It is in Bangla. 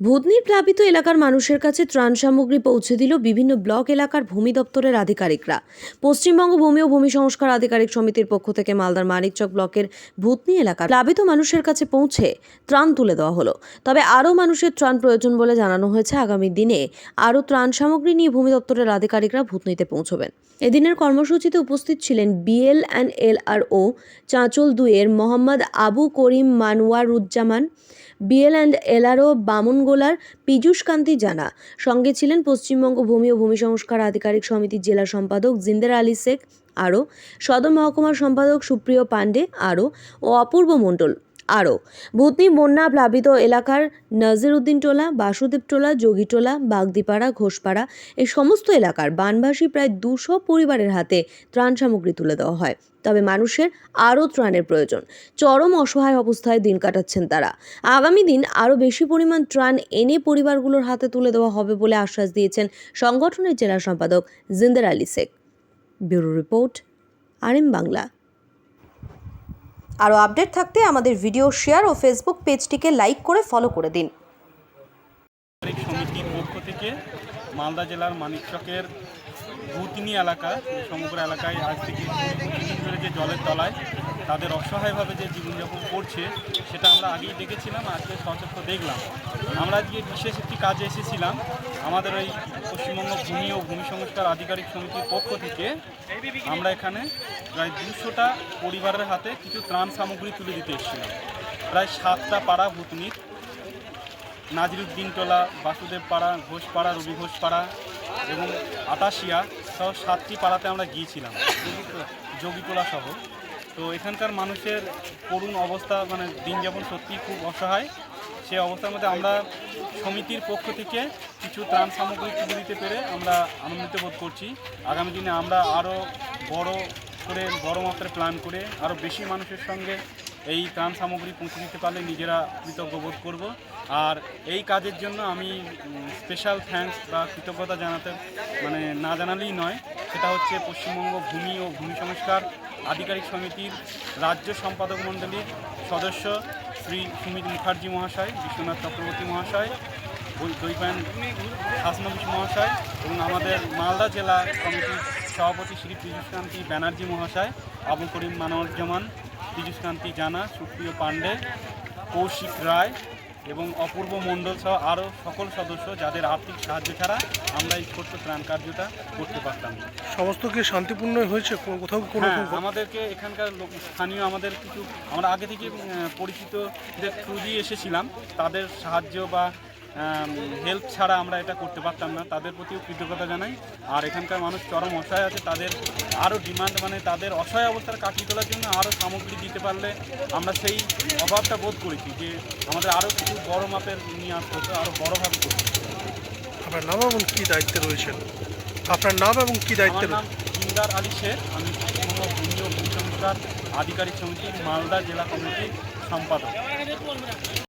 ভূতনির প্লাবিত এলাকার মানুষের কাছে ত্রাণ সামগ্রী পৌঁছে দিল বিভিন্ন ব্লক এলাকার ভূমি দপ্তরের আধিকারিকরা। পশ্চিমবঙ্গ ভূমি ও ভূমি সংস্কার আধিকারিক সমিতির পক্ষ থেকে মালদার মানিকচক ব্লকের ভূতনি এলাকার প্লাবিত মানুষের কাছে পৌঁছে ত্রাণ তুলে দেওয়া হলো। তবে আরও মানুষের ত্রাণ প্রয়োজন বলে জানানো হয়েছে আগামী দিনে আরও ত্রাণ সামগ্রী নিয়ে ভূমি দপ্তরের আধিকারিকরা ভূতনিতে পৌঁছবেন। এদিনের কর্মসূচিতে উপস্থিত ছিলেন BL and L R O Chanchal দুইয়ের Mohammad Abu Karim Manwaruzzaman BL and LRO বামনগোলার Piyush Kanti Jana. সঙ্গে ছিলেন পশ্চিমবঙ্গ ভূমি ও ভূমি সংস্কার আধিকারিক সমিতির জেলা সম্পাদক জিন্দের আলী শেখ আরও, সদর মহকুমার সম্পাদক সুপ্রিয় পাণ্ডে আরও ও অপূর্ব মণ্ডল। আরও। ভূতনি বন্যা প্লাবিত এলাকার নজিরউদ্দিন টোলা, বাসুদেব টোলা যোগীটোলা বাগদিপাড়া, ঘোষপাড়া এই সমস্ত এলাকার বানবাসী প্রায় দুশো পরিবারের হাতে ত্রাণ সামগ্রী তুলে দেওয়া হয়। তবে মানুষের আরও ত্রাণের প্রয়োজন। চরম অসহায় অবস্থায় দিন কাটাচ্ছেন তারা। আগামী দিন আরও বেশি পরিমাণ ত্রাণ এনে পরিবারগুলোর হাতে তুলে দেওয়া হবে বলে আশ্বাস দিয়েছেন সংগঠনের জেলা সম্পাদক Jinder Ali Sheikh. Bureau report RM Bangla. আরও আপডেট থাকতে আমাদের ভিডিও শেয়ার ও ফেসবুক পেজটিকে লাইক করে ফলো করে দিন। পক্ষ থেকে মালদা জেলার মানিকচকের ভূতিনি এলাকা, সমগ্র এলাকায় আজ থেকে যে জলের তলায় তাদের অসহায়ভাবে যে জীবনযাপন করছে, সেটা আমরা আগেই দেখেছিলাম আজকে সচক্ষ দেখলাম। আমরা আজকে বিশেষ একটি কাজে এসেছিলাম, আমাদের ওই পশ্চিমবঙ্গ ভূমি ও ভূমি সংস্কার আধিকারিক সমিতির পক্ষ থেকে। আমরা এখানে প্রায় দুশোটা পরিবারের হাতে কিছু ত্রাণ সামগ্রী তুলে দিতে এসেছিলাম। প্রায় সাতটা পাড়া ভূতনির নাজিরুদ্দিন টোলা, বাসুদেব পাড়া ঘোষপাড়া রবি ঘোষপাড়া এবং আটাশিয়া সহ সাতটি পাড়াতে আমরা গিয়েছিলাম। যোগীটোলা সহ। তো এখানকার মানুষের করুণ অবস্থা মানে দিন যাপন সত্যি খুব অসহায়। সে অবস্থার মধ্যে আমরা সমিতির পক্ষ থেকে কিছু ত্রাণ সামগ্রী তুলে দিতে পেরে আমরা আনন্দিত বোধ করছি। আগামী দিনে আমরা আরও বড় করে, বড় মাত্রায় প্ল্যান করে আরও বেশি মানুষের সঙ্গে এই ত্রাণ সামগ্রী পৌঁছে দিতে পারলে নিজেরা কৃতজ্ঞ বোধ করব। আর এই কাজের জন্য আমি স্পেশাল থ্যাঙ্কস বা কৃতজ্ঞতা জানাতে মানে না জানালেই নয়, সেটা হচ্ছে পশ্চিমবঙ্গ ভূমি ও ভূমি সংস্কার আধিকারিক সমিতির রাজ্য সম্পাদক মণ্ডলীর সদস্য শ্রী সুমিত মুখার্জি মহাশয়, বিশ্বনাথ চক্রবর্তী মহাশয় দৈপায়ন হাসনবিশ মহাশয় এবং আমাদের মালদা জেলা কমিটির সভাপতি শ্রী পীযূষকান্তি ব্যানার্জি মহাশয়, আবু করিম মানবজ্জামান পীযূষকান্তি জানা, সুপ্রিয় পাণ্ডে, কৌশিক রায় এবং অপূর্ব মণ্ডল সহ আরও সকল সদস্য যাদের আর্থিক সাহায্য ছাড়া আমরা এই ছোট্ট ত্রাণ কার্যটা করতে পারতাম সমস্ত কি শান্তিপূর্ণ হয়েছে? কোথাও কোনো হ্যাঁ আমাদেরকে এখানকার স্থানীয় আমাদের কিছু আমরা আগে থেকে পরিচিত পরিচিতদের দিয়ে এসেছিলাম। তাদের সাহায্য বা হেল্প ছাড়া আমরা এটা করতে পারতাম না। তাদের প্রতিও কৃতজ্ঞতা জানাই। আর এখানকার মানুষ চরম অসহায় আছে। তাদের আরও ডিমান্ড মানে তাদের অসহায় অবস্থার কাটিয়ে তোলার জন্য আরও সামগ্রী দিতে পারলে আমরা সেই অভাবটা বোধ করেছি যে আমাদের আরও কিছু বড় মাপের নিয়ে আসতে হতো আরও বড়োভাবে করতে। আপনার নাম এবং কী দায়িত্বে রয়েছেন? আপনার নাম এবং কী দায়িত্বে নাম জিন্দার আলী শেখ। আমি পশ্চিমবঙ্গ ভূমি ও ভূমি সংস্কার আধিকারিক সমিতির মালদা জেলা কমিটির সম্পাদক।